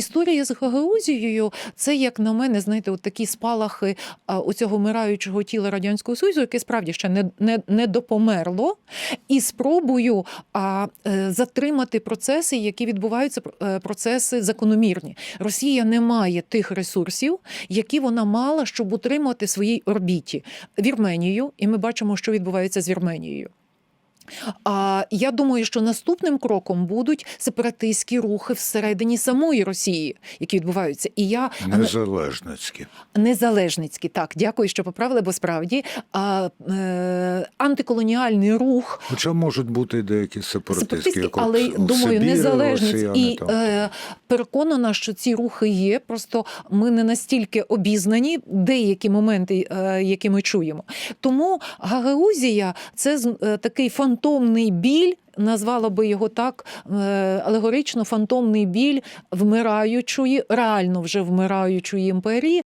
Історія з Гагаузією це, як на мене, знаєте, от такі спалахи а, оцього вмираючого тіла радянського союзу, яке справді ще не, не, не допомерло, і спробую а, е, затримати процеси, які відбуваються е, процеси закономірні. Росія не має тих ресурсів, які вона мала, щоб утримувати в своїй орбіті Вірменію, і ми бачимо, що відбувається з Вірменією. А я думаю, що наступним кроком будуть сепаратистські рухи всередині самої Росії, які відбуваються. І я Незалежницькі. незалежницькі, так дякую, що поправили, бо справді а, е, антиколоніальний рух. Хоча можуть бути деякі сепаратистські, як але у думаю, незалежність і е, переконана, що ці рухи є. Просто ми не настільки обізнані деякі моменти, е, які ми чуємо. Тому Гагаузія це е, такий фантомний біль. Назвала би його так е, алегорично фантомний біль вмираючої, реально вже вмираючої імперії,